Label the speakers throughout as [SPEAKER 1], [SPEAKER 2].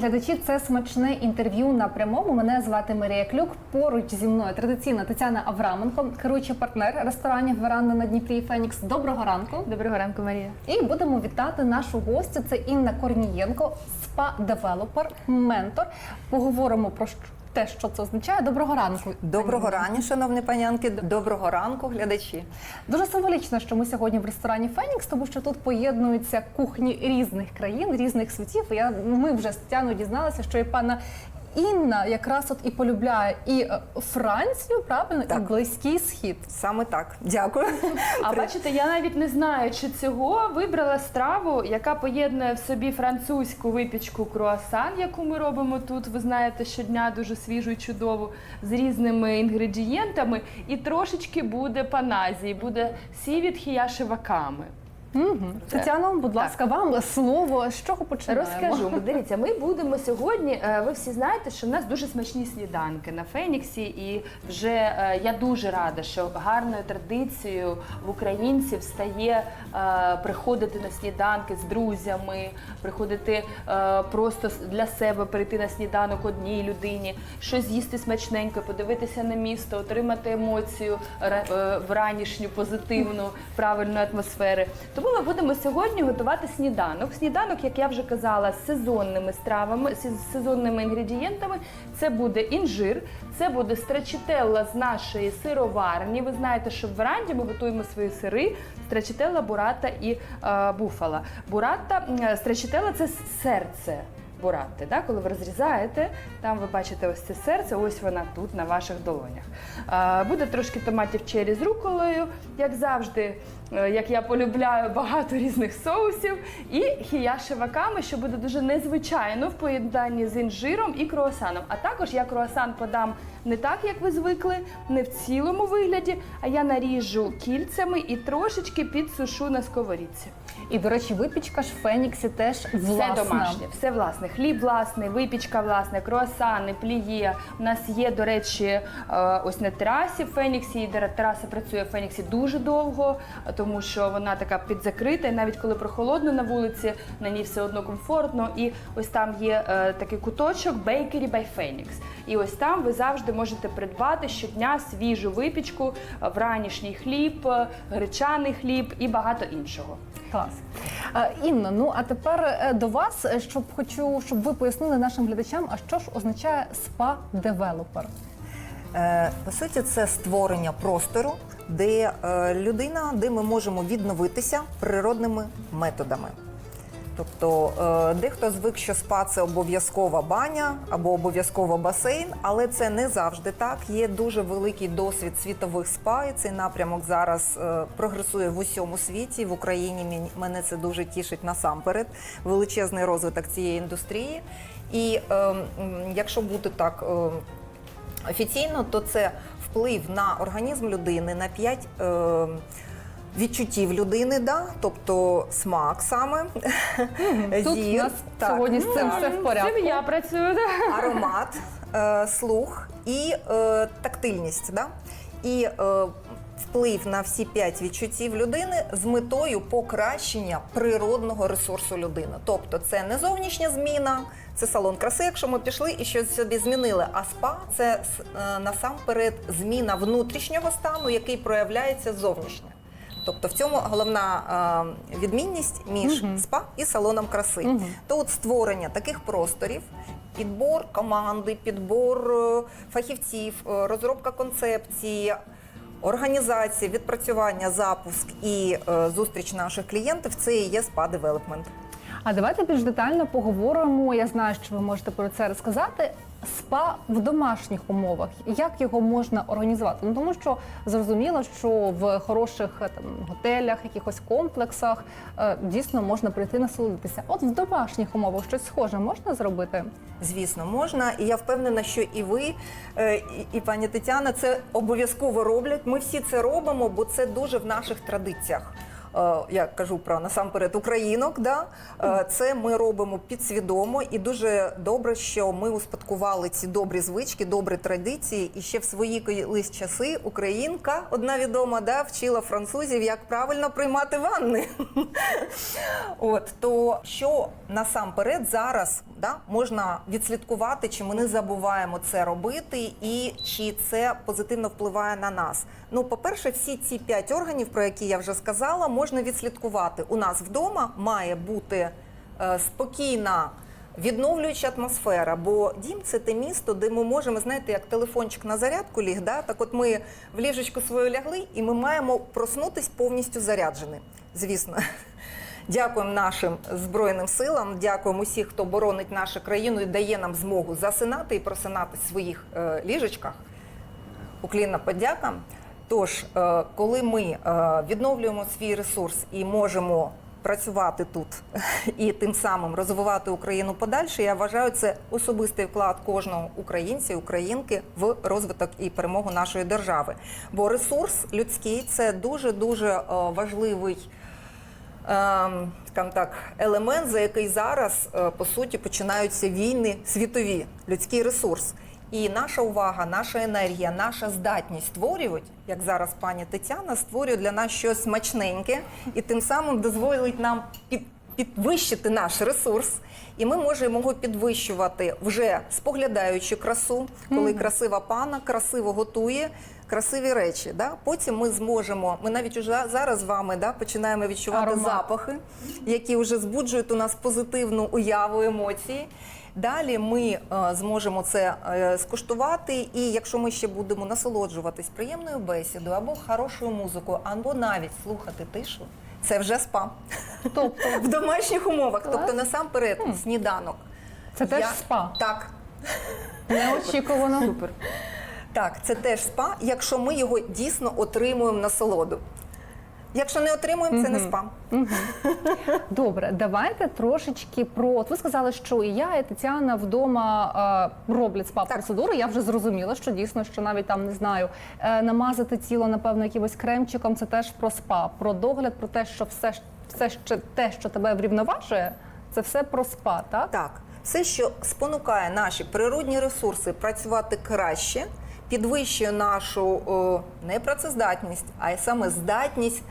[SPEAKER 1] шановні глядачі. Це смачне інтерв'ю на прямому. Мене звати Марія Клюк. Поруч зі мною традиційна Тетяна Авраменко, керуючий партнер ресторанів Веранда на Дніпрі Фенікс. Доброго ранку.
[SPEAKER 2] Доброго ранку, Марія.
[SPEAKER 1] І будемо вітати нашу гостю. Це Інна Корнієнко, спа-девелопер, ментор. Поговоримо про що- те, що це означає. Доброго ранку.
[SPEAKER 3] Доброго ранку, шановні панянки. Доброго ранку, глядачі.
[SPEAKER 1] Дуже символічно, що ми сьогодні в ресторані Фенікс, тому що тут поєднуються кухні різних країн, різних світів. Я ми вже з Тетяною дізналися, що і пана Інна якраз от і полюбляє і е, Францію, правильно, і близький схід.
[SPEAKER 3] Саме так. Дякую.
[SPEAKER 2] А бачите, я навіть не знаю, чи цього вибрала страву, яка поєднує в собі французьку випічку круасан, яку ми робимо тут. Ви знаєте, щодня дуже свіжу і чудову з різними інгредієнтами, і трошечки буде паназії, буде сівіт хіяши ваками.
[SPEAKER 1] Угу. Тетяно, будь ласка, вам слово. З чого починаємо?
[SPEAKER 2] Розкажу. Дивіться, ми будемо сьогодні. е, Ви всі знаєте, що в нас дуже смачні сніданки на Феніксі, і вже е, я дуже рада, що гарною традицією в українців стає е, приходити на сніданки з друзями, приходити е, просто с- для себе прийти на сніданок одній людині, щось з'їсти смачненько, подивитися на місто, отримати емоцію ра- е, вранішню, позитивну, правильну атмосфери. Тому ми будемо сьогодні готувати сніданок. Сніданок, як я вже казала, з сезонними стравами, з з сезонними інгредієнтами. Це буде інжир, це буде страчителла з нашої сироварні. Ви знаєте, що в веранді ми готуємо свої сири, страчителла, бурата і е, буфала. Бурата, е, страчителла це серце. Буратти, да? коли ви розрізаєте, там ви бачите ось це серце, ось вона тут на ваших долонях. Е, буде трошки томатів чері з руколою, як завжди, е, як я полюбляю, багато різних соусів. І хіяши ваками, що буде дуже незвичайно в поєднанні з інжиром і круасаном. А також я круасан подам не так, як ви звикли, не в цілому вигляді, а я наріжу кільцями і трошечки підсушу на сковорідці.
[SPEAKER 1] І до речі, випічка ж в Феніксі теж власна.
[SPEAKER 2] Все домашнє, все власне. Хліб власний, випічка власна, круасани, пліє. У нас є, до речі, е, ось на терасі в Феніксі. І тераса працює в Феніксі дуже довго, тому що вона така підзакрита. І навіть коли прохолодно на вулиці, на ній все одно комфортно. І ось там є е, такий куточок Bakery by Phoenix. І ось там ви завжди можете придбати щодня свіжу випічку, е, вранішній хліб, гречаний хліб і багато іншого.
[SPEAKER 1] Клас. Е, Інна, ну а тепер е, до вас, е, щоб хочу, щоб ви пояснили нашим глядачам, а що ж означає спа-девелопер?
[SPEAKER 3] По суті, це створення простору, де людина, де ми можемо відновитися природними методами. Тобто е, дехто звик, що спа це обов'язкова баня або обов'язково басейн, але це не завжди так. Є дуже великий досвід світових спа, і цей напрямок зараз е, прогресує в усьому світі. В Україні мене це дуже тішить насамперед. Величезний розвиток цієї індустрії. І е, якщо бути так. е, Офіційно, то це вплив на організм людини на 5 е, відчуттів людини, да? тобто смак саме,
[SPEAKER 1] Тут у нас
[SPEAKER 3] так,
[SPEAKER 1] сьогодні з цим
[SPEAKER 3] так,
[SPEAKER 1] все в порядку.
[SPEAKER 2] Цим я працюю. да.
[SPEAKER 3] аромат, е, слух і е, тактильність. Да? І е, вплив на всі п'ять відчуттів людини з метою покращення природного ресурсу людини. Тобто це не зовнішня зміна, це салон краси, якщо ми пішли і щось собі змінили. А спа це с- е, насамперед зміна внутрішнього стану, який проявляється зовнішньо. Тобто в цьому головна е, відмінність між спа і салоном краси. Тут створення таких просторів, підбор команди, підбор е, фахівців, е, розробка концепції. Організація, відпрацювання, запуск і е, зустріч наших клієнтів це і є спа девелопмент.
[SPEAKER 1] А давайте більш детально поговоримо. Я знаю, що ви можете про це розказати. Спа в домашніх умовах. Як його можна організувати? Ну тому що зрозуміло, що в хороших там готелях, якихось комплексах е, дійсно можна прийти насолодитися. От в домашніх умовах щось схоже можна зробити?
[SPEAKER 3] Звісно, можна, і я впевнена, що і ви, е, і пані Тетяна, це обов'язково роблять. Ми всі це робимо, бо це дуже в наших традиціях. Е, я кажу про насамперед українок. Да? Е, Це ми робимо підсвідомо, і дуже добре, що ми успадкували ці добрі звички, добрі традиції. І ще в свої колись часи українка, одна відома, да, вчила французів, як правильно приймати ванни. От то що насамперед зараз да, можна відслідкувати, чи ми не забуваємо це робити, і чи це позитивно впливає на нас. Ну, по-перше, всі ці п'ять органів, про які я вже сказала, можна відслідкувати. У нас вдома має бути е, спокійна. Відновлююча атмосфера, бо дім це те місто, де ми можемо, знаєте, як телефончик на зарядку ліг. Да? Так от ми в ліжечку свою лягли, і ми маємо проснутись повністю зарядженим. Звісно. Дякуємо нашим збройним силам, дякуємо усіх, хто боронить нашу країну і дає нам змогу засинати і просинати в своїх е, ліжечках. Уклінна подяка. Тож, е, коли ми е, відновлюємо свій ресурс і можемо працювати тут і тим самим розвивати Україну подальше, я вважаю це особистий вклад кожного українця і українки в розвиток і перемогу нашої держави. Бо ресурс людський це дуже дуже важливий ем, так, елемент, за який зараз е, по суті починаються війни світові, людський ресурс. І наша увага, наша енергія, наша здатність створювати, як зараз пані Тетяна, створює для нас щось смачненьке і тим самим дозволить нам під, підвищити наш ресурс. І ми можемо його підвищувати вже споглядаючи красу, коли красива пана красиво готує красиві речі. Да? Потім ми зможемо, ми навіть уже зараз з вами да, починаємо відчувати
[SPEAKER 1] Аромат.
[SPEAKER 3] запахи, які вже збуджують у нас позитивну уяву емоції. Далі ми е, зможемо це е, скуштувати, і якщо ми ще будемо насолоджуватись приємною бесідою або хорошою музикою, або навіть слухати тишу, це вже спа
[SPEAKER 1] Тобто
[SPEAKER 3] в домашніх умовах.
[SPEAKER 1] Клас.
[SPEAKER 3] Тобто насамперед сніданок.
[SPEAKER 1] це теж
[SPEAKER 3] Я-
[SPEAKER 1] спа.
[SPEAKER 3] Так,
[SPEAKER 1] Неочікувано.
[SPEAKER 2] Супер.
[SPEAKER 3] так, це теж спа, якщо ми його дійсно отримуємо насолоду. Якщо не отримуємо, це не спа.
[SPEAKER 1] Добре, давайте трошечки про. От ви сказали, що і я, і Тетяна вдома е, роблять спа процедури. Я вже зрозуміла, що дійсно, що навіть там не знаю, е, намазати тіло, напевно, якимось кремчиком. Це теж про спа, про догляд, про те, що все все ще те, що тебе врівноважує, це все про спа, так?
[SPEAKER 3] Так, все, що спонукає наші природні ресурси працювати краще, підвищує нашу о, не працездатність, а й саме здатність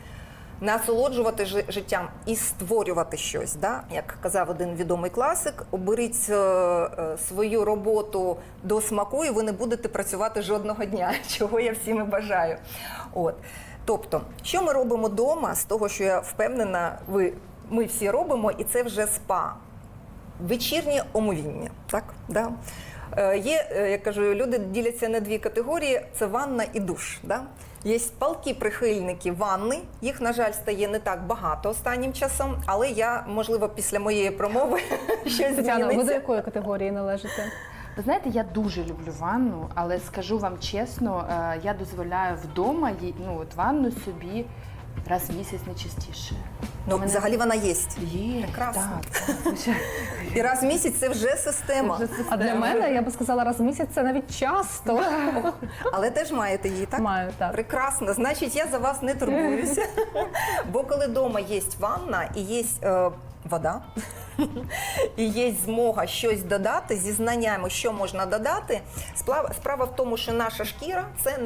[SPEAKER 3] насолоджувати життям і створювати щось. Да? Як казав один відомий класик, оберіть е, е, свою роботу до смаку, і ви не будете працювати жодного дня, чого я всім і бажаю. От. Тобто, що ми робимо вдома, з того, що я впевнена, ви, ми всі робимо, і це вже спа. Вечірнє омовіння, так? Да? Е, Є, е, я кажу, люди діляться на дві категорії: це ванна і душ. Да? Є палки прихильники ванни. Їх, на жаль, стає не так багато останнім часом, але я, можливо, після моєї промови щось
[SPEAKER 1] Тетяна, ви до якої категорії належите?
[SPEAKER 2] Ви знаєте, я дуже люблю ванну, але скажу вам чесно, е, я дозволяю вдома ну, от ванну собі раз в місяць не частіше.
[SPEAKER 3] Ну,
[SPEAKER 2] Мене-
[SPEAKER 3] взагалі вона є.
[SPEAKER 2] Є,
[SPEAKER 3] Прекрасно.
[SPEAKER 2] Так, так.
[SPEAKER 3] І раз в місяць це вже система.
[SPEAKER 2] Вже
[SPEAKER 1] А для мене я би сказала, раз в місяць це навіть часто.
[SPEAKER 3] Але теж маєте її, так?
[SPEAKER 1] Маю так.
[SPEAKER 3] Прекрасно, значить, я за вас не турбуюся. Бо коли вдома є ванна і є е, вода, і є змога щось додати зі знаннями, що можна додати. Справа, в тому, що наша шкіра це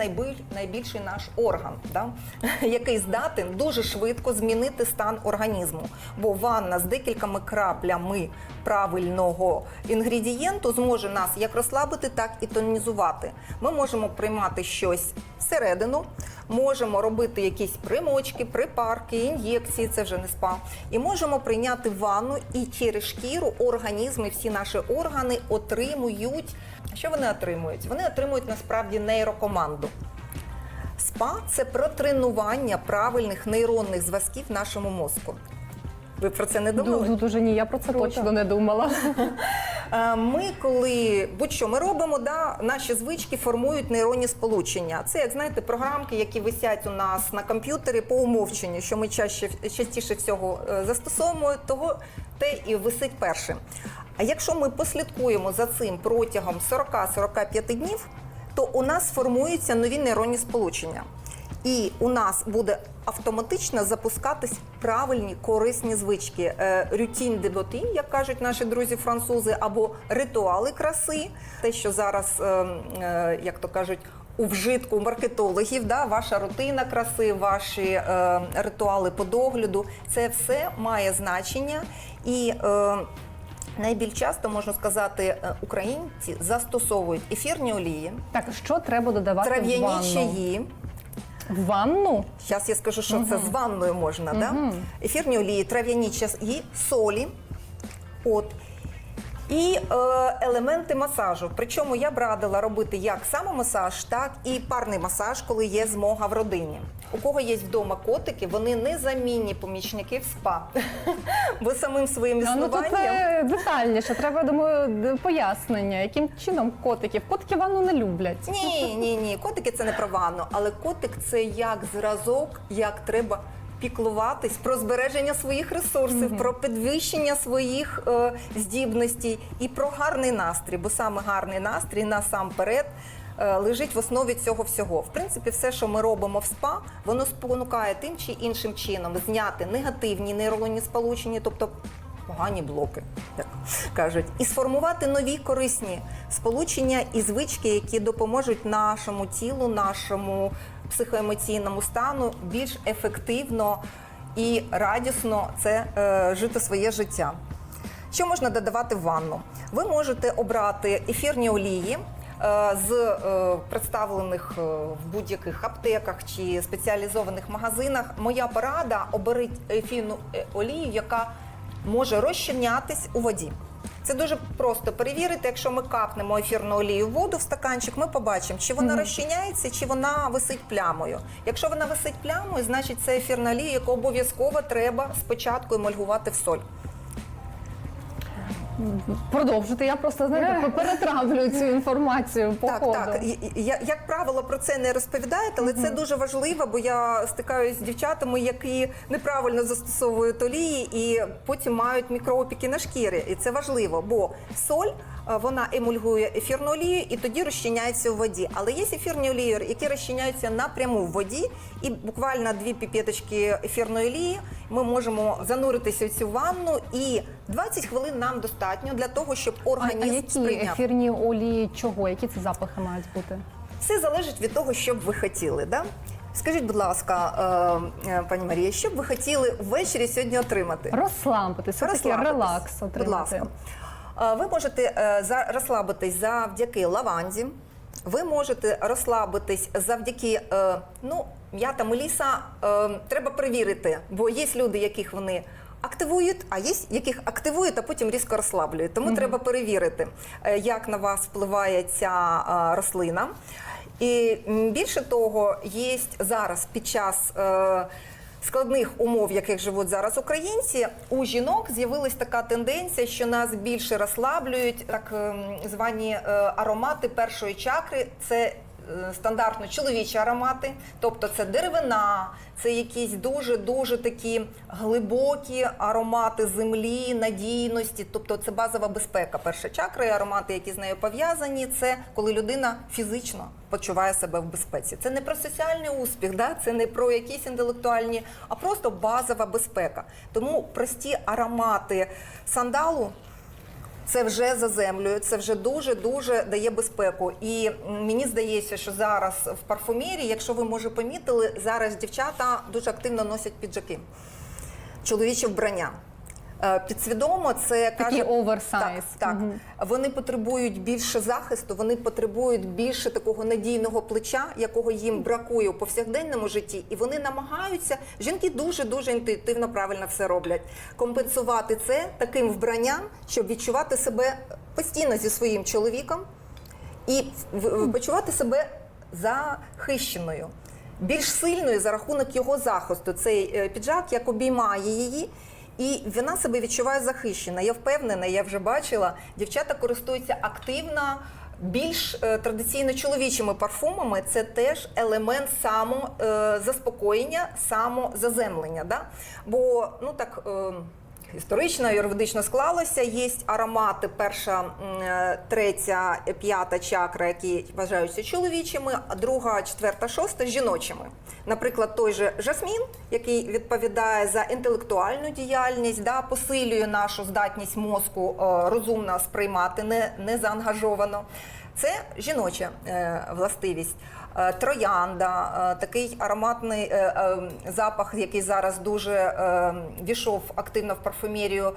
[SPEAKER 3] найбільший наш орган, да? який здатен дуже швидко змінити стан організму. Бо ванна з декількома краплями правильного інгредієнту зможе нас як розслабити, так і тонізувати. Ми можемо приймати щось всередину, можемо робити якісь примочки, припарки, ін'єкції, це вже не спа. І можемо прийняти ванну, і через шкіру організми, всі наші органи отримують. Що вони отримують? Вони отримують насправді нейрокоманду. СПА це про тренування правильних нейронних зв'язків в нашому мозку. Ви про це не думали?
[SPEAKER 1] Ду- Дуже ні, я про це точно не думала.
[SPEAKER 3] Е, Ми, коли будь-що ми робимо, да, наші звички формують нейронні сполучення. Це, як знаєте, програмки, які висять у нас на комп'ютері по умовченню, що ми чаще, частіше всього е, застосовуємо, того те і висить першим. А якщо ми послідкуємо за цим протягом 40-45 днів, то у нас формуються нові нейронні сполучення. І у нас буде автоматично запускатись правильні корисні звички. Е, Рютін де ботін, як кажуть наші друзі французи, або ритуали краси, те, що зараз, е, е, як то кажуть, у вжитку маркетологів, да, ваша рутина краси, ваші е, ритуали по догляду, це все має значення і. Е, Найбільш часто можна сказати, е, українці застосовують ефірні олії,
[SPEAKER 1] Так, що треба додавати в
[SPEAKER 3] трав'яні чаї.
[SPEAKER 1] В ванну?
[SPEAKER 3] Зараз я скажу, що це з ванною можна. Да? Ефірні олії, трав'яні чаї, солі. От. І е, елементи масажу. Причому я б радила робити як самомасаж, так і парний масаж, коли є змога в родині. У кого є вдома котики, вони незамінні помічники в спа. Бо самим своїм
[SPEAKER 1] А, ну то
[SPEAKER 3] існуванням.
[SPEAKER 1] це детальніше. Треба, думаю, пояснення, яким чином котиків. Котики ванну не люблять.
[SPEAKER 3] Ні, ні, ні. Котики це не про ванну, але котик це як зразок, як треба піклуватись про збереження своїх ресурсів, про підвищення своїх е, здібностей і про гарний настрій. Бо саме гарний настрій насамперед. Е, Лежить в основі цього всього. В принципі, все, що ми робимо в СПА, воно спонукає тим чи іншим чином зняти негативні нейронні сполучення, тобто погані блоки, як кажуть, і сформувати нові корисні сполучення і звички, які допоможуть нашому тілу, нашому психоемоційному стану більш ефективно і радісно це е, жити своє життя. Що можна додавати в ванну? Ви можете обрати ефірні олії. Е, З е, представлених е, в будь-яких аптеках чи спеціалізованих магазинах моя порада оберіть ефірну олію, яка може розчинятись у воді. Це дуже просто перевірити. Якщо ми капнемо ефірну олію в воду в стаканчик, ми побачимо, чи вона розчиняється, чи вона висить плямою. Якщо вона висить плямою, значить це ефірна олія, яку обов'язково треба спочатку емульгувати в соль.
[SPEAKER 1] Продовжуйте. Я просто знаєте, перетравлюю цю інформацію по
[SPEAKER 3] Так,
[SPEAKER 1] ходу.
[SPEAKER 3] так. Я, як правило, про це не розповідають, але це дуже важливо, бо я стикаюся з дівчатами, які неправильно застосовують олії і потім мають мікроопіки на шкірі. І це важливо, бо соль вона емульгує ефірну олію і тоді розчиняється у воді. Але є ефірні олії, які розчиняються напряму в воді, і буквально дві піпеточки ефірної олії ми можемо зануритися в цю ванну, і 20 хвилин нам достатньо для того, щоб
[SPEAKER 1] А, а
[SPEAKER 3] організм
[SPEAKER 1] які
[SPEAKER 3] сприйняв.
[SPEAKER 1] ефірні олії чого? Які це запахи мають бути?
[SPEAKER 3] Все залежить від того, що б ви хотіли. Да? Скажіть, будь ласка, е, е, пані Марія, що б ви хотіли ввечері сьогодні отримати?
[SPEAKER 1] Розслабитись, все таки релакс
[SPEAKER 3] Будь ласка. Е, Ви можете е, за- розслабитись завдяки лаванді. Ви можете розслабитись завдяки е, ну, м'ята меліса. е, Треба перевірити, бо є люди, яких вони активують, а є яких активують, а потім різко розслаблюють. Тому треба перевірити, як на вас впливає ця рослина. І більше того, є зараз під час. Складних умов, в яких живуть зараз українці, у жінок з'явилась така тенденція, що нас більше розслаблюють так ем, звані е, аромати першої чакри. Це стандартно чоловічі аромати, тобто це деревина, це якісь дуже дуже такі глибокі аромати землі, надійності, тобто це базова безпека. Перша чакра і аромати, які з нею пов'язані, це коли людина фізично почуває себе в безпеці. Це не про соціальний успіх, да? це не про якісь інтелектуальні, а просто базова безпека. Тому прості аромати сандалу. Це вже заземлює, це вже дуже дуже дає безпеку. І мені здається, що зараз в парфумерії, якщо ви може помітили, зараз дівчата дуже активно носять піджаки, чоловічі вбрання. Е, Підсвідомо це каже
[SPEAKER 1] оверсайз.
[SPEAKER 3] Так, так.
[SPEAKER 1] Мгм.
[SPEAKER 3] Вони потребують більше захисту, вони потребують більше такого надійного плеча, якого їм бракує у повсякденному житті, і вони намагаються. Жінки дуже дуже інтуїтивно правильно все роблять. Компенсувати це таким вбранням, щоб відчувати себе постійно зі своїм чоловіком і почувати себе захищеною. Більш сильною за рахунок його захисту. Цей е, піджак як обіймає її, і вона себе відчуває захищена. Я впевнена, я вже бачила, дівчата користуються активно. Більш е, традиційно чоловічими парфумами це теж елемент самозаспокоєння, самозаземлення. Да? Бо ну так. Історично, юридично склалося. Є аромати перша, е, третя, е, п'ята чакра, які вважаються чоловічими, а друга, четверта, шоста жіночими. Наприклад, той же жасмін, який відповідає за інтелектуальну діяльність, да, посилює нашу здатність мозку е, розумно сприймати, не, не заангажовано. Це жіноча е, властивість. Е, Троянда, е, такий ароматний запах, який зараз дуже війшов активно в парфумерію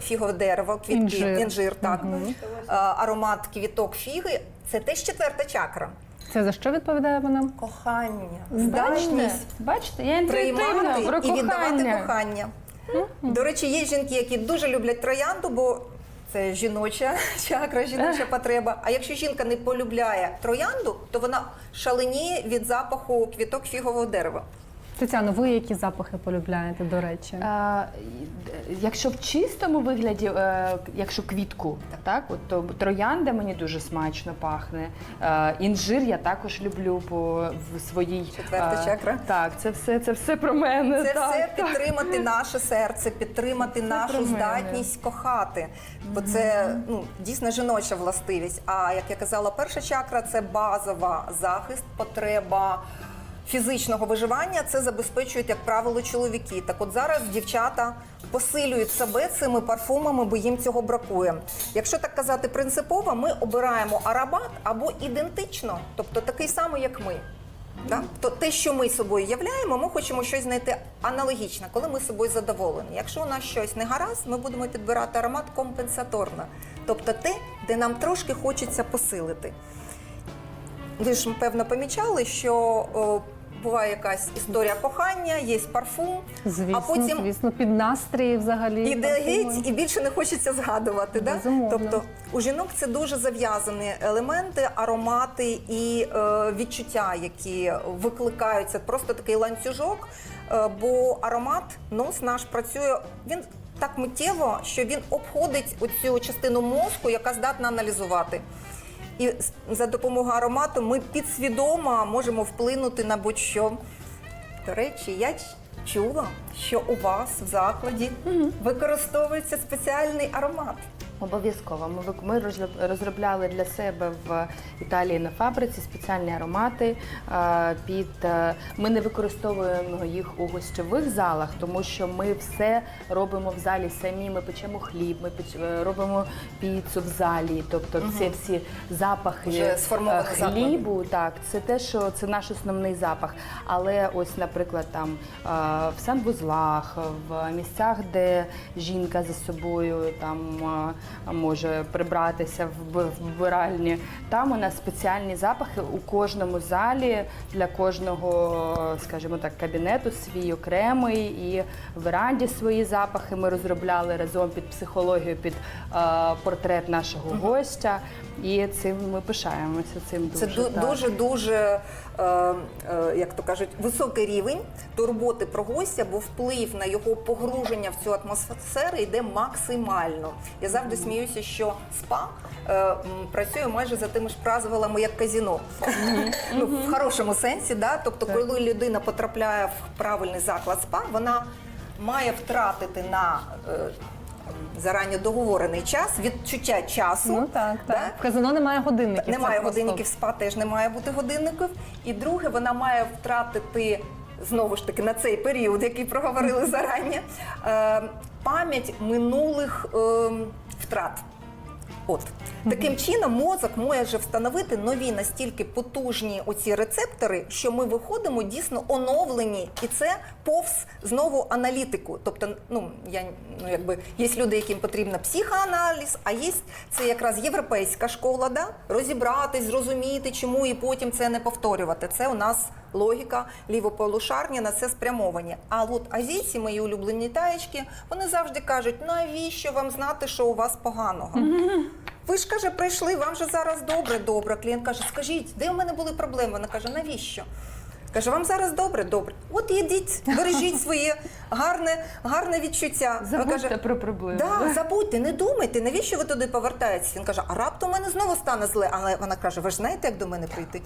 [SPEAKER 3] фігове дерево, квітки,
[SPEAKER 1] Інжир.
[SPEAKER 3] інжир так. Аромат квіток фіги. Це теж четверта чакра.
[SPEAKER 1] Це за що відповідає вона?
[SPEAKER 3] Кохання, здатність
[SPEAKER 2] бачите, я інтуїтивно
[SPEAKER 3] і віддавати
[SPEAKER 2] кохання.
[SPEAKER 3] кохання. До речі, є жінки, які дуже люблять троянду, бо це жіноча чакра, жіноча потреба. А якщо жінка не полюбляє троянду, то вона шаленіє від запаху квіток фігового дерева.
[SPEAKER 1] Тетяно, ви які запахи полюбляєте, до речі?
[SPEAKER 2] Е, Якщо в чистому вигляді, е, якщо квітку, так, от, то троянда мені дуже смачно пахне. Е, Інжир я також люблю по в своїй
[SPEAKER 3] Четверта
[SPEAKER 2] е,
[SPEAKER 3] чакра.
[SPEAKER 2] Так, це все, це все про мене.
[SPEAKER 3] Це
[SPEAKER 2] так,
[SPEAKER 3] все
[SPEAKER 2] так.
[SPEAKER 3] підтримати наше серце, підтримати
[SPEAKER 2] Це
[SPEAKER 3] нашу здатність кохати. Бо це ну, дійсно жіноча властивість. А як я казала, перша чакра це базова захист, потреба. Фізичного виживання це забезпечують, як правило, чоловіки. Так от зараз дівчата посилюють себе цими парфумами, бо їм цього бракує. Якщо так казати принципово, ми обираємо аромат або ідентично, тобто такий самий, як ми. Да? То те, що ми собою являємо, ми хочемо щось знайти аналогічне, коли ми собою задоволені. Якщо у нас щось не гаразд, ми будемо підбирати аромат компенсаторно, тобто те, де нам трошки хочеться посилити. Ви ж певно помічали, що буває якась історія кохання, є парфум,
[SPEAKER 1] Звісно,
[SPEAKER 3] а потім
[SPEAKER 1] звісно, під настрій взагалі.
[SPEAKER 3] іде геть і більше не хочеться згадувати. Да? Тобто у жінок це дуже зав'язані елементи, аромати і е, відчуття, які викликаються. Просто такий ланцюжок, е, бо аромат, нос наш працює. Він так миттєво, що він обходить оцю частину мозку, яка здатна аналізувати. І за допомогою аромату ми підсвідомо можемо вплинути на будь-що. До речі, я чула, що у вас в закладі використовується спеціальний аромат.
[SPEAKER 2] Обов'язково. Ми, розробляли для себе в Італії на фабриці спеціальні аромати. е, Під е, ми не використовуємо їх у гостьових залах, тому що ми все робимо в залі самі. Ми печемо хліб, ми печ- е, робимо піцу в залі. Тобто, ці всі запахи
[SPEAKER 3] Вже
[SPEAKER 2] хлібу, так це те, що це наш основний запах. Але ось, наприклад, там в санвузлах, в місцях, де жінка за собою там може прибратися в вбиральні. Там у нас спеціальні запахи у кожному залі для кожного, скажімо так, кабінету свій окремий і в веранді свої запахи ми розробляли разом під психологію, під е, портрет нашого гостя. І цим ми пишаємося. Цим дуже
[SPEAKER 3] ду-
[SPEAKER 2] так.
[SPEAKER 3] дуже дуже, як то кажуть, високий рівень турботи про гостя, бо вплив на його погруження в цю атмосферу йде максимально. Я завжди сміюся, що спа е, працює майже за тими ж правилами, як казіно. Ну, в хорошому сенсі, да? тобто, коли людина потрапляє в правильний заклад спа, вона має втратити на е, зарані договорений час, відчуття часу.
[SPEAKER 1] Ну так,
[SPEAKER 3] да?
[SPEAKER 1] так. В казино немає годинників.
[SPEAKER 3] Немає годинників, спа теж не має бути годинників. І друге, вона має втратити знову ж таки на цей період, який проговорили зарані, е, пам'ять минулих е, втрат. От таким чином мозок може встановити нові настільки потужні оці рецептори, що ми виходимо дійсно оновлені, і це повз знову аналітику. Тобто, ну я ну якби є люди, яким потрібен психоаналіз, а є це якраз європейська школа, да розібратись, зрозуміти, чому і потім це не повторювати. Це у нас логіка лівополушарня на це спрямовані. А от азійці, мої улюблені таєчки, вони завжди кажуть, навіщо вам знати, що у вас поганого? Ви ж каже, прийшли, вам же зараз добре, добре. Клієнт каже, скажіть, де в мене були проблеми? Вона каже, навіщо? Каже, вам зараз добре, добре. От їдіть, бережіть своє гарне, гарне відчуття.
[SPEAKER 2] Забудьте
[SPEAKER 3] каже,
[SPEAKER 2] про проблеми.
[SPEAKER 3] Да, забудьте, не думайте, навіщо ви туди повертаєтесь? Він каже, а раптом у мене знову стане зле. Але вона каже, ви ж знаєте, як до мене прийти?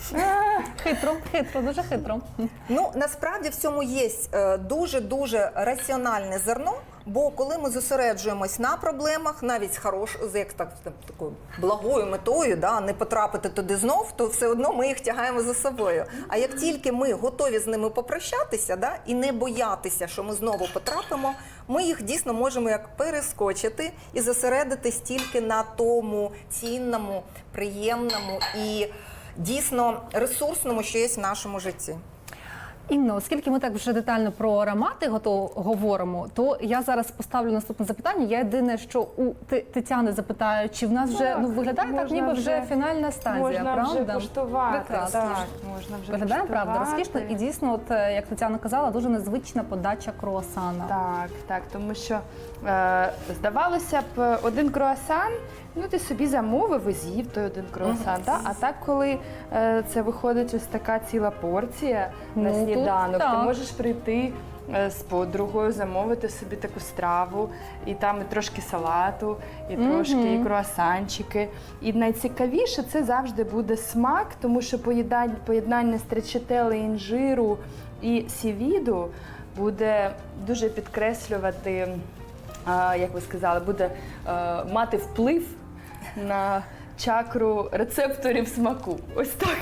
[SPEAKER 1] Хитро, хитро, дуже хитро.
[SPEAKER 3] Ну насправді в цьому є е, дуже дуже раціональне зерно, Бо коли ми зосереджуємось на проблемах, навіть з хорош, з як так такою благою метою, да, не потрапити туди знов, то все одно ми їх тягаємо за собою. А як тільки ми готові з ними попрощатися, да, і не боятися, що ми знову потрапимо, ми їх дійсно можемо як перескочити і зосередитись тільки на тому цінному, приємному і дійсно ресурсному, що є в нашому житті.
[SPEAKER 1] Інно, оскільки ми так вже детально про аромати говоримо, то я зараз поставлю наступне запитання. Я єдине, що у Тетяни запитаю, чи в нас вже
[SPEAKER 2] Так,
[SPEAKER 1] ну виглядає так, ніби вже, фінальна стадія,
[SPEAKER 2] Можна
[SPEAKER 1] правда?
[SPEAKER 2] вже куштувати.
[SPEAKER 1] Прекрасно.
[SPEAKER 2] Так, можна вже
[SPEAKER 1] Виглядає правда розкішно і дійсно, от е, як Тетяна казала, дуже незвична подача круасана.
[SPEAKER 2] Так, так, тому що е, здавалося б, один круасан, ну ти собі замовив і з'їв той один круасан. Та? А так, коли е, це виходить ось така ціла порція на
[SPEAKER 1] Ну, тут
[SPEAKER 2] сніданок, ти
[SPEAKER 1] так.
[SPEAKER 2] можеш прийти. е, З подругою замовити собі таку страву, і там і трошки салату, і трошки і круасанчики. І найцікавіше це завжди буде смак, тому що поєднання, поєднання стречетели, інжиру і сівіду буде дуже підкреслювати, а, як ви сказали, буде е, мати вплив на чакру рецепторів смаку. Ось так.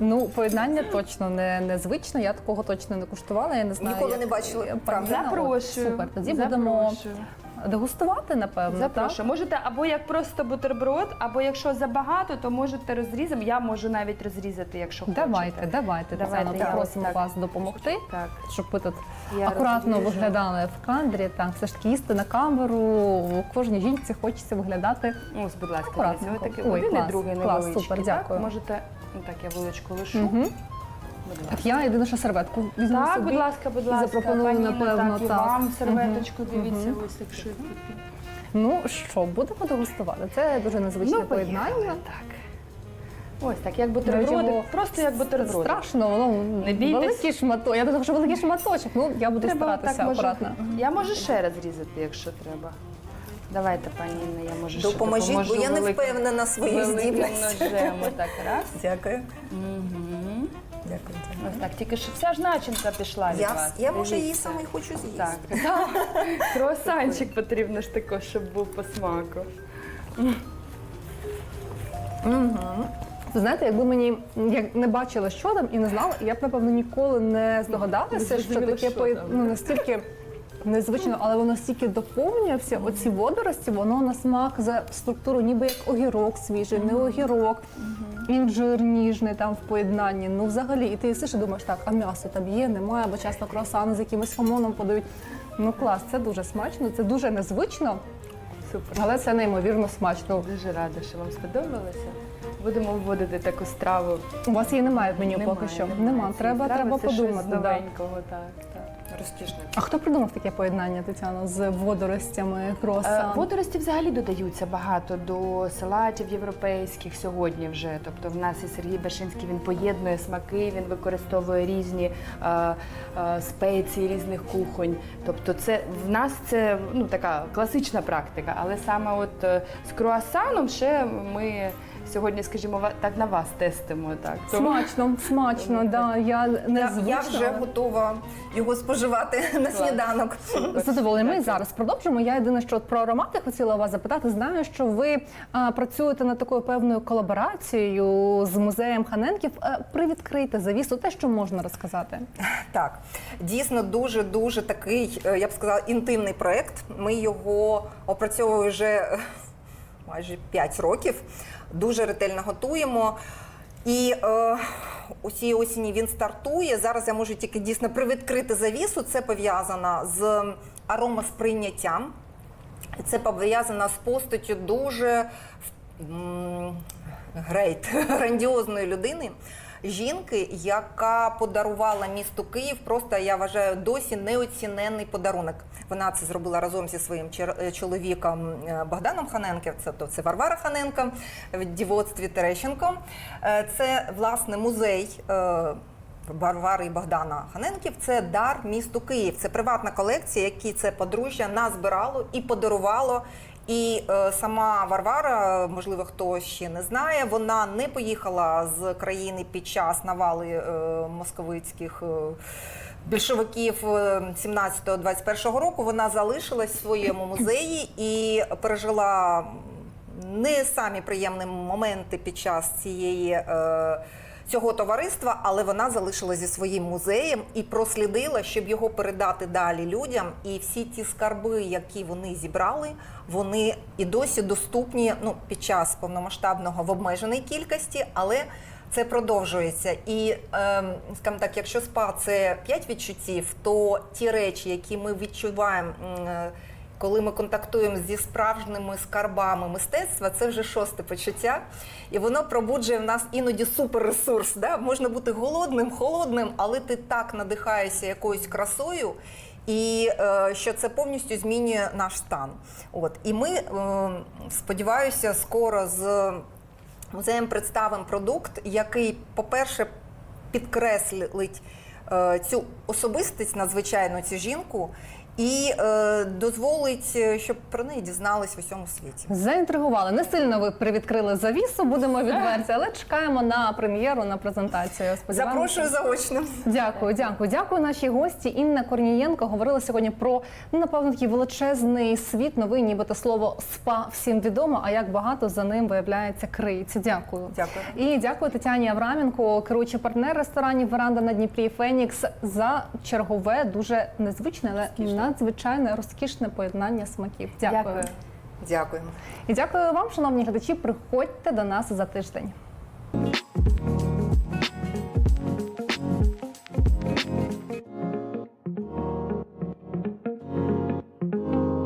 [SPEAKER 1] Ну, поєднання точно не незвичне. Я такого точно не куштувала. Я не знаю.
[SPEAKER 3] Ніколи
[SPEAKER 1] як-
[SPEAKER 3] не бачила, правда.
[SPEAKER 2] Запрошую.
[SPEAKER 1] Супер. Тоді будемо
[SPEAKER 2] Запрошую.
[SPEAKER 1] Дегустувати, напевно.
[SPEAKER 2] Запрошую. Можете або як просто бутерброд, або якщо забагато, то можете розрізати. Я можу навіть розрізати, якщо
[SPEAKER 1] Давайте,
[SPEAKER 2] хочете.
[SPEAKER 1] давайте,
[SPEAKER 2] Давайте, я
[SPEAKER 1] попросимо
[SPEAKER 2] так.
[SPEAKER 1] вас допомогти,
[SPEAKER 2] Так.
[SPEAKER 1] щоб ви тут
[SPEAKER 2] Я
[SPEAKER 1] акуратно
[SPEAKER 2] розріжу.
[SPEAKER 1] виглядали в кадрі. Так, все ж таки їсти на камеру. Кожній жінці хочеться виглядати.
[SPEAKER 2] Ось, будь ласка,
[SPEAKER 1] Акуратненько.
[SPEAKER 2] такі
[SPEAKER 1] Ой,
[SPEAKER 2] один
[SPEAKER 1] клас,
[SPEAKER 2] і другий
[SPEAKER 1] клас,
[SPEAKER 2] невеличкий.
[SPEAKER 1] супер,
[SPEAKER 2] так?
[SPEAKER 1] дякую.
[SPEAKER 2] Можете, ну так, я вилочку лишу.
[SPEAKER 1] Угу.
[SPEAKER 2] Будь.
[SPEAKER 1] Так, я єдине, що серветку візьму
[SPEAKER 2] Так,
[SPEAKER 1] собі.
[SPEAKER 2] будь ласка, будь
[SPEAKER 1] і
[SPEAKER 2] ласка,
[SPEAKER 1] запропоную,
[SPEAKER 2] пані Інна,
[SPEAKER 1] напевно,
[SPEAKER 2] так, і
[SPEAKER 1] так.
[SPEAKER 2] вам серветочку, дивіться,
[SPEAKER 1] мгм.
[SPEAKER 2] ось якщо тут.
[SPEAKER 1] Ну що, будемо дегустувати. Це дуже незвичне
[SPEAKER 2] Ну, поїхали,
[SPEAKER 1] поєднання.
[SPEAKER 2] Так. Ось так, як бутерброди, просто як бутерброди.
[SPEAKER 1] Страшно, воно
[SPEAKER 2] Не бійтесь.
[SPEAKER 1] великий шматок. Я думаю, що великий шматочок. Ну я буду
[SPEAKER 2] Треба
[SPEAKER 1] старатися
[SPEAKER 2] так, може,
[SPEAKER 1] акуратно.
[SPEAKER 2] Я можу ще раз різати, якщо треба. Давайте, пані Інна, я можу ще
[SPEAKER 3] Допоможіть, бо
[SPEAKER 2] допоможу
[SPEAKER 3] я не
[SPEAKER 2] великим-
[SPEAKER 3] впевнена в своїй
[SPEAKER 2] великим
[SPEAKER 3] здібності.
[SPEAKER 2] ножем. Отак, раз.
[SPEAKER 3] Дякую.
[SPEAKER 2] Угу.
[SPEAKER 3] Дякую.
[SPEAKER 2] Ось так, тільки що вся ж начинка пішла від
[SPEAKER 3] Я,
[SPEAKER 2] вас.
[SPEAKER 3] я може її
[SPEAKER 2] Дивіться.
[SPEAKER 3] саме й хочу з'їсти.
[SPEAKER 2] Так, так. Круасанчик потрібно ж також, щоб був по смаку.
[SPEAKER 1] Знаєте, якби мені я не бачила, що там і не знала, я б напевно ніколи не здогадалася, що
[SPEAKER 2] зрозуміла,
[SPEAKER 1] таке
[SPEAKER 2] що там.
[SPEAKER 1] ну, настільки незвично, але воно стільки доповнює всі оці водорості, воно на смак за структуру, ніби як огірок свіжий, не огірок, інжир ніжний там в поєднанні. Ну взагалі, і ти їсиш і думаєш, так, а м'ясо там є, немає, або часто круасани з якимось хамоном подають. Ну клас, це дуже смачно, це дуже незвично,
[SPEAKER 2] Супер.
[SPEAKER 1] але це неймовірно смачно.
[SPEAKER 2] Дуже рада, що вам сподобалося. Будемо вводити таку страву.
[SPEAKER 1] У вас її немає в меню
[SPEAKER 2] Немає,
[SPEAKER 1] поки що.
[SPEAKER 2] немає.
[SPEAKER 1] Нема.
[SPEAKER 2] Цієї
[SPEAKER 1] Треба,
[SPEAKER 2] страви
[SPEAKER 1] треба
[SPEAKER 2] це щось
[SPEAKER 1] подумати. Да.
[SPEAKER 2] новенького, так, так.
[SPEAKER 1] А хто придумав таке поєднання, Тетяно, з водоростями,
[SPEAKER 2] Е. Водорості взагалі додаються багато до салатів європейських сьогодні вже. Тобто в нас і Сергій Башинський він поєднує смаки, він використовує різні е, е, спеції різних кухонь. Тобто, це в нас це ну така класична практика. Але саме от е, з круасаном ще ми сьогодні, скажімо, так на вас тестимо. Так
[SPEAKER 1] Смачно, смачно, да. Я не
[SPEAKER 3] Я, я вже готова його споживати на сніданок.
[SPEAKER 1] задоволена. Ми зараз продовжимо. Я єдине, що про аромати хотіла вас запитати. Знаю, що ви а, працюєте над такою певною колаборацією з музеєм Ханенків. А, привідкрийте завісу, те, що можна розказати.
[SPEAKER 3] Так, дійсно дуже дуже такий, е, я б сказала, інтимний проект. Ми його опрацьовуємо вже е, майже 5 років. Дуже ретельно готуємо. І е, у цій осені він стартує. Зараз я можу тільки дійсно привідкрити завісу. Це пов'язано з аромасприйняттям. Це пов'язано з постаттю дуже грейт, грандіозної людини. Жінки, яка подарувала місту Київ, просто я вважаю досі неоціненний подарунок. Вона це зробила разом зі своїм е, чоловіком е, Богданом Ханенком. Це то це Варвара Ханенко в дівоцтві Терещенко. Е, Це власне музей. Варвари Богдана Ханенків це дар місту Київ. Це приватна колекція, які це подружжя назбирало і подарувало. І е, сама Варвара, можливо, хто ще не знає, вона не поїхала з країни під час навали е, московицьких. е, більшовиків е, 17-21 року. Вона залишилась в своєму музеї і пережила не самі приємні моменти під час цієї. е, Цього товариства, але вона залишилася зі своїм музеєм і прослідила, щоб його передати далі людям. І всі ті скарби, які вони зібрали, вони і досі доступні ну, під час повномасштабного в обмеженій кількості, але це продовжується. І, ем, скажімо так, якщо спа це 5 відчуттів, то ті речі, які ми відчуваємо. Коли ми контактуємо зі справжніми скарбами мистецтва, це вже шосте почуття, і воно пробуджує в нас іноді суперресурс. Да? Можна бути голодним, холодним, але ти так надихаєшся якоюсь красою. І е, що це повністю змінює наш стан. От і ми е, сподіваюся, скоро з музеєм представимо продукт, який, по-перше, підкреслить е, цю особистість надзвичайну цю жінку і е, дозволить, е, щоб про неї дізнались в усьому світі.
[SPEAKER 1] Заінтригували. Не сильно ви привідкрили завісу, будемо відверті, але чекаємо на прем'єру, на презентацію. Сподіваємося.
[SPEAKER 3] Запрошую заочно.
[SPEAKER 1] Дякую, дякую, дякую. Нашій гості Інна Корнієнко говорила сьогодні про ну, напевно такий величезний світ, новий, нібито слово спа всім відомо. А як багато за ним виявляється криється. Дякую.
[SPEAKER 3] Дякую.
[SPEAKER 1] І дякую Тетяні Авраменко, керуючий партнер ресторанів Веранда на Дніпрі Фенікс за чергове, дуже незвичне, але надзвичайне розкішне поєднання смаків.
[SPEAKER 2] Дякую.
[SPEAKER 3] Дякуємо.
[SPEAKER 1] І дякую вам, шановні глядачі. Приходьте до нас за тиждень.